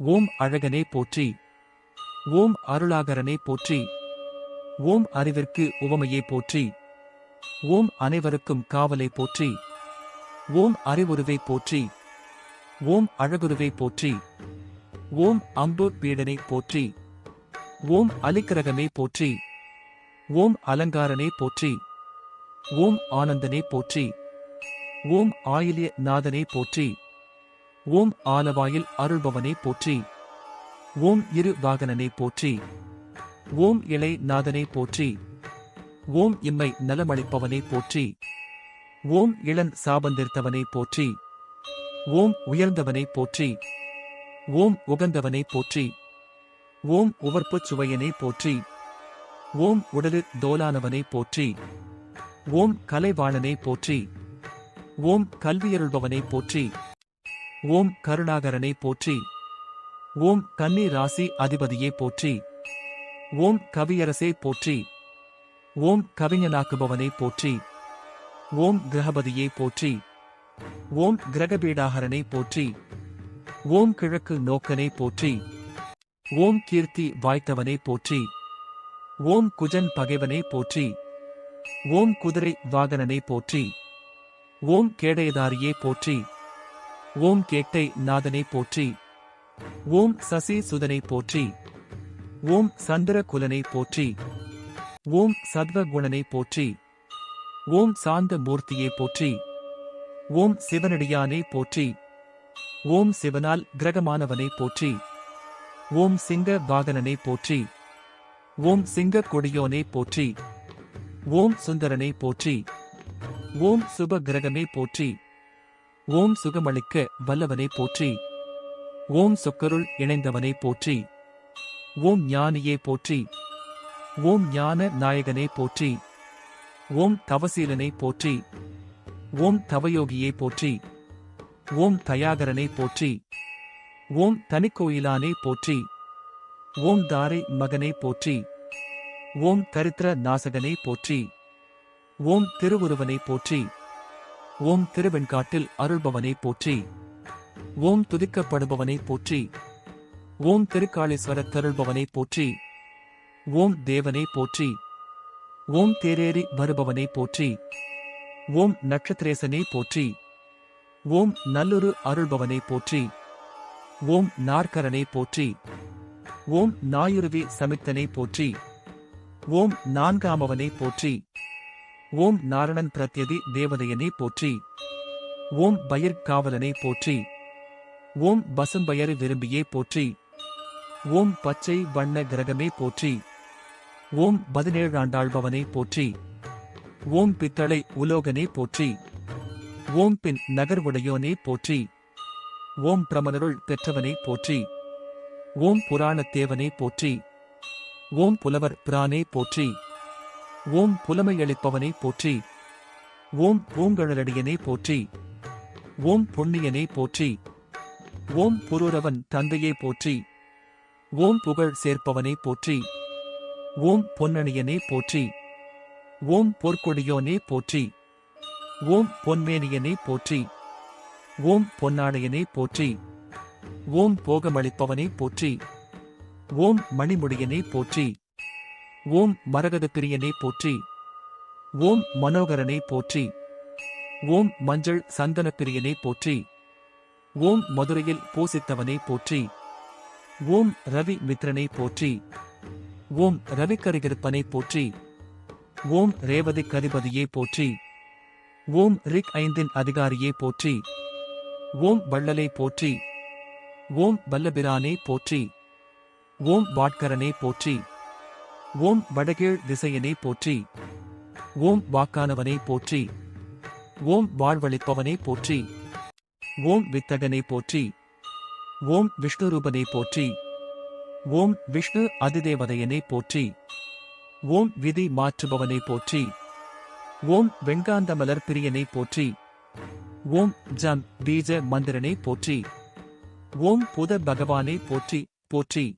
ஓம் அழகனே போற்றி ஓம் அருளாகரனே போற்றி ஓம் அறிவிற்கு உவமையே போற்றி ஓம் அனைவருக்கும் காவலை போற்றி ஓம் அறிவுருவை போற்றி ஓம் அழகுருவை போற்றி ஓம் அம்பு பீடனை போற்றி ஓம் அலிக்கிரகமே போற்றி ஓம் அலங்காரனே போற்றி ஓம் ஆனந்தனே போற்றி ஓம் ஆயிலிய நாதனே போற்றி ஓம் ஆலவாயில் அருள்பவனே போற்றி ஓம் இரு வாகனனே போற்றி ஓம் இளை நாதனே போற்றி ஓம் இம்மை நலமளிப்பவனே போற்றி ஓம் இளன் சாபந்திருத்தவனே போற்றி ஓம் உயர்ந்தவனே போற்றி ஓம் உகந்தவனே போற்றி ஓம் உவர்ப்புச் சுவையனே போற்றி ஓம் உடலு தோலானவனே போற்றி ஓம் கலைவாணனே போற்றி ஓம் கல்வியருள்பவனே போற்றி ஓம் கருணாகரனை போற்றி ஓம் கன்னி ராசி அதிபதியே போற்றி ஓம் கவியரசே போற்றி ஓம் கவிஞனாக்குபவனை போற்றி ஓம் கிரகபதியே போற்றி ஓம் கிரகபீடாகரனை போற்றி ஓம் கிழக்கு நோக்கனை போற்றி ஓம் கீர்த்தி வாய்த்தவனை போற்றி ஓம் குஜன் பகைவனை போற்றி ஓம் குதிரை வாகனனை போற்றி ஓம் கேடயதாரியே போற்றி ஓம் கேட்டை நாதனை போற்றி ஓம் சசி சுதனை போற்றி ஓம் சந்திர குலனை போற்றி ஓம் சத்வகுணனை போற்றி ஓம் சாந்த மூர்த்தியை போற்றி ஓம் சிவனடியானை போற்றி ஓம் சிவனால் கிரகமானவனை போற்றி ஓம் சிங்க வாகனனை போற்றி ஓம் சிங்க கொடியோனே போற்றி ஓம் சுந்தரனை போற்றி ஓம் சுப கிரகமே போற்றி ஓம் சுகமளிக்க வல்லவனை போற்றி ஓம் சொக்கருள் இணைந்தவனை போற்றி ஓம் ஞானியே போற்றி ஓம் ஞான நாயகனே போற்றி ஓம் தவசீலனை போற்றி ஓம் தவயோகியை போற்றி ஓம் தயாகரனை போற்றி ஓம் தனிக்கோயிலானே போற்றி ஓம் தாரை மகனை போற்றி ஓம் கரித்திர நாசகனை போற்றி ஓம் திருவுருவனை போற்றி ஓம் திருவெண்காட்டில் அருள்பவனை போற்றி. ஓம் துதிக்கப்படுபவனை போற்றி. ஓம் திருக்காளீஸ்வர தருள்பவனை போற்றி. ஓம் தேவனை போற்றி. ஓம் தேரேறி வருபவனை போற்றி. ஓம் நட்சத்திரேசனை போற்றி. ஓம் நல்லுரு அருள்பவனை போற்றி. ஓம் நாற்கரனை போற்றி. ஓம் நாயுருவி சமித்தனை போற்றி. ஓம் நான்காமவனை போற்றி. ஓம் நாரணன் பிரத்யதி தேவதையனை போற்றி. ஓம் பயிர் காவலனை போற்றி. ஓம் பசும்பயறு விரும்பியே போற்றி. ஓம் பச்சை வண்ண கிரகமே போற்றி. ஓம் பதினேழாண்டாழ்பவனை போற்றி. ஓம் பித்தளை உலோகனே போற்றி. ஓம் பின் நகர்வுடையோனே போற்றி. ஓம் பிரமணருள் பெற்றவனை போற்றி. ஓம் புராணத்தேவனை போற்றி. ஓம் புலவர் பிரானே போற்றி. ஓம் புலமையளிப்பவனை போற்றி ஓம் பூங்கழலடியனே போற்றி ஓம் பொன்னியனை போற்றி ஓம் புரூரவன் தந்தையை போற்றி ஓம் புகழ் சேர்ப்பவனை போற்றி ஓம் பொன்னணியனே போற்றி ஓம் பொற்கொடியோனே போற்றி ஓம் பொன்மேனியனே போற்றி ஓம் பொன்னாடையனே போற்றி ஓம் போகமளிப்பவனை போற்றி ஓம் மணிமுடியனை போற்றி ஓம் மரகத போற்றி ஓம் மனோகரனை போற்றி ஓம் மஞ்சள் சந்தன போற்றி ஓம் மதுரையில் பூசித்தவனே போற்றி ஓம் ரவி மித்ரனை போற்றி ஓம் ரவிக்கரிகிருப்பனை போற்றி ஓம் ரேவதி கதிபதியே போற்றி ஓம் ரிக் ஐந்தின் அதிகாரியே போற்றி ஓம் வள்ளலை போற்றி ஓம் வல்லபிரானே போற்றி ஓம் பாட்கரனே போற்றி ஓம் வடகீழ் திசையனை போற்றி. ஓம் வாக்கானவனை போற்றி. ஓம் வாழ்வளிப்பவனை போற்றி. ஓம் வித்தகனை போற்றி. ஓம் விஷ்ணுரூபனை போற்றி. ஓம் விஷ்ணு அதிதேவதையனை போற்றி. ஓம் விதி மாற்றுபவனை போற்றி. ஓம் வெண்காந்த மலர் பிரியனை போற்றி. ஓம் ஜம் பீஜ மந்திரனை போற்றி. ஓம் புத பகவானை போற்றி போற்றி.